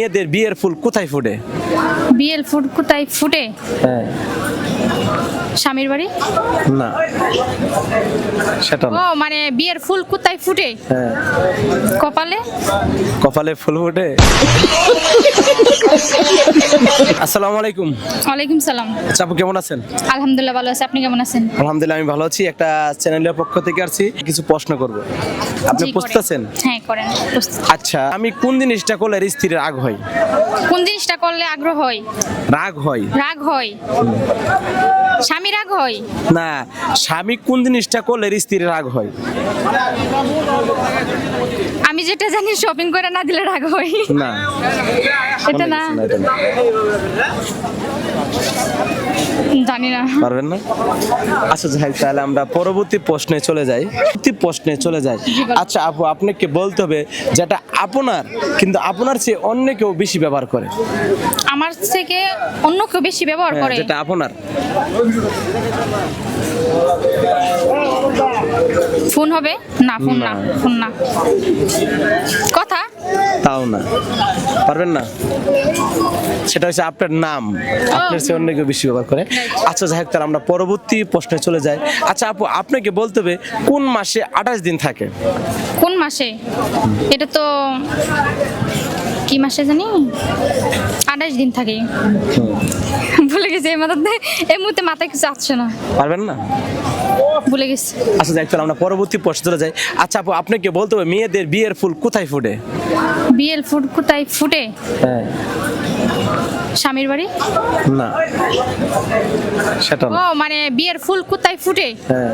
মেয়েদের বিয়ের ফুল কোথায় ফুটে? বিয়ের ফুল কোথায় ফুটে? হ্যাঁ। স্বামীর বাড়ি? না। সেটা ও মানে বিয়ের ফুল কোথায় ফুটে? হ্যাঁ। কপালে? কপালে ফুল ফুটে? আসসালামু আলাইকুম। ওয়ালাইকুম সালাম। আচ্ছা আপু কেমন আছেন? আলহামদুলিল্লাহ ভালো আছে। আপনি কেমন আছেন? আলহামদুলিল্লাহ আমি ভালো আছি। একটা চ্যানেলের পক্ষ থেকে আসছি কিছু প্রশ্ন করব। আপনি প্রস্তুত আছেন হ্যাঁ করেন আচ্ছা আমি কোন জিনিসটা করলে স্ত্রীর রাগ হয়? কোন জিনিসটা করলে আগ্রহ হয়? রাগ হয়? রাগ হয়। স্বামী রাগ হয়? না স্বামী কোন জিনিসটা করলে স্ত্রীর রাগ হয়? আমি যেটা জানি শপিং করে না দিলে রাগ হয়। না এটা না। জানি না। পারবেন না? আচ্ছা যাই তাহলে আমরা পরবর্তী প্রশ্নে চলে যাই। পরবর্তী প্রশ্নে চলে যাই। আচ্ছা আপু আপনাকে বলতে হবে যেটা আপনার কিন্তু আপনার চেয়ে অন্য কেউ বেশি ব্যবহার করে। আমার থেকে অন্য কেউ বেশি ব্যবহার হ্যাঁ, করে? যেটা আপনার। ফোন হবে? না ফোন না। ফোন না। কথা? তাও না। পারবেন না? সেটা হচ্ছে আপনার নাম। আপনার চেয়ে অন্য কেউ বেশি ব্যবহার করে। আচ্ছা যাই হোক, তাহলে আমরা পরবর্তী প্রশ্নে চলে যাই। আচ্ছা আপু, আপনাকে বলতে হবে, কোন মাসে আঠাশ দিন থাকে? কোন মাসে? এটা তো কি মাসে জানি? আঠাশ দিন থাকে। ভুলে গেছি এই মাথাতে এই মুহূর্তে মাথায় কিছু আসছে না। পারবেন না? ভুলে গেছি। আচ্ছা যাই হোক, আমরা পরবর্তী প্রশ্নে চলে যাই। আচ্ছা আপু আপনাকে বলতে হবে মেয়েদের বিয়ের ফুল কোথায় ফুটে? বিয়ের ফুট কোথায় ফুটে? হ্যাঁ। স্বামীর বাড়ি? না। সেটা ও মানে বিয়ের ফুল কোথায় ফুটে? হ্যাঁ।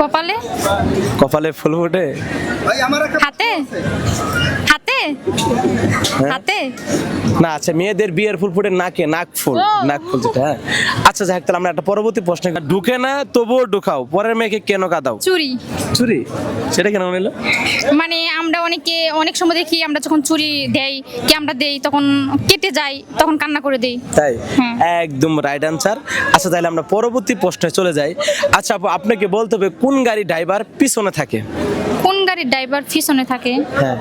কপালে? কপালে ফুল ফুটে? হাতে? হাতে হাতে? না আচ্ছা মেয়েদের বিয়ের ফুল ফুটে নাকে নাক ফুল নাক ফুল যেটা হ্যাঁ। আচ্ছা তাহলে আমরা একটা পরবর্তী প্রশ্ন ঢুকে না তবুও ঢুকাও। পরের মেয়েকে কেন কাদাও? চুরি। চুরি? সেটা কেন নিল? মানে আমরা অনেকে অনেক সময় দেখি আমরা যখন চুরি দেই কি আমরা দেই তখন কেটে যাই তখন কান্না করে দেই। তাই? হ্যাঁ। একদম রাইট আনসার আচ্ছা তাহলে আমরা পরবর্তী প্রশ্নে চলে যাই। আচ্ছা আপু আপনাকে বলতে হবে কোন গাড়ি ড্রাইভার পিছনে থাকে? গাড়ির ড্রাইভার পিছনে থাকে। হ্যাঁ।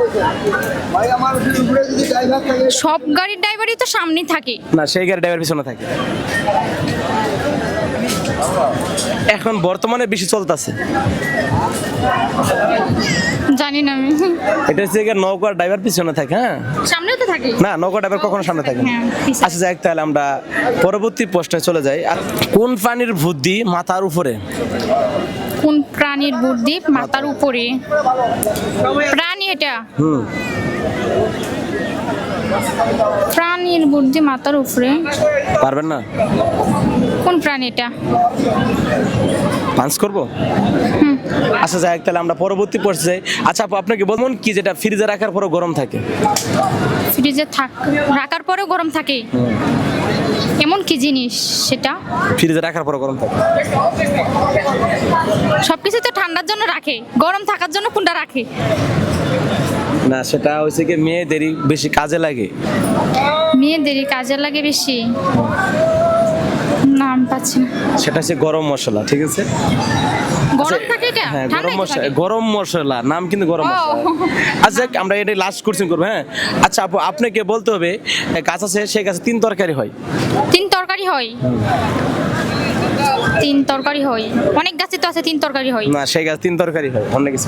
সব গাড়ির ড্রাইভারই তো সামনেই থাকে। না সেই গাড়ি ড্রাইভার পিছনে থাকে। এখন বর্তমানে বেশি চলতেছে। জানি না আমি। এটা হচ্ছে গিয়ে নৌকার ড্রাইভার পিছনে থাকে হ্যাঁ? সামনেও তো থাকে? না নৌকা ড্রাইভার কখনো সামনে থাকে না। হ্যাঁ, আচ্ছা যাই তাহলে আমরা পরবর্তী প্রশ্নে চলে যাই। আর কোন প্রাণীর বুদ্ধি মাথার উপরে? কোন প্রাণীর বুদ্ধি মাথার উপরে। প্রাণী এটা। প্রাণীর বুদ্ধি মাথার উপরে। পারবেন না? কোন প্রাণী এটা? পাঞ্চ করব? আচ্ছা যাই তাহলে আমরা পরবর্তী প্রশ্নে যাই। আচ্ছা আপু আপনাকে বলুন কি যেটা ফ্রিজে রাখার পরও গরম থাকে? ফ্রিজে থাক রাখার পরেও গরম থাকে? এমন কি জিনিস সেটা? ফ্রিজে রাখার পরে গরম থাকে। সবকিছু তো ঠান্ডার জন্য রাখে গরম থাকার জন্য কোনটা রাখে? না সেটা হচ্ছে কি মেয়েদেরই বেশি কাজে লাগে। মেয়েদেরই কাজে লাগে বেশি? নাম সেটা হচ্ছে গরম মশলা ঠিক আছে? গরম থাকে এটা? হ্যাঁ গরম মশলা গরম মশলা নাম কিন্তু গরম মশলা। আচ্ছা আমরা এটা লাস্ট কোশ্চেন করব হ্যাঁ? আচ্ছা আপু আপনাকে বলতে হবে গাছ আছে সেই গাছে তিন তরকারি হয়। তিন তরকারি হয়? তিন তরকারি হয়। অনেক গাছে তো আছে তিন তরকারি হয়। না সেই গাছ তিন তরকারি হয় অন্য কিছু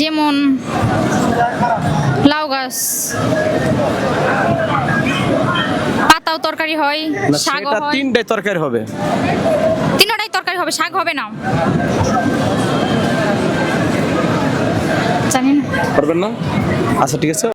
যেমন লাউ গাছ পাতাও তরকারি হয় শাক সেটা হয়। তিনটাই তরকারি হবে। তিনটাই তরকারি হবে শাক হবে না। জানি না। পারবেন না? আচ্ছা ঠিক আছে।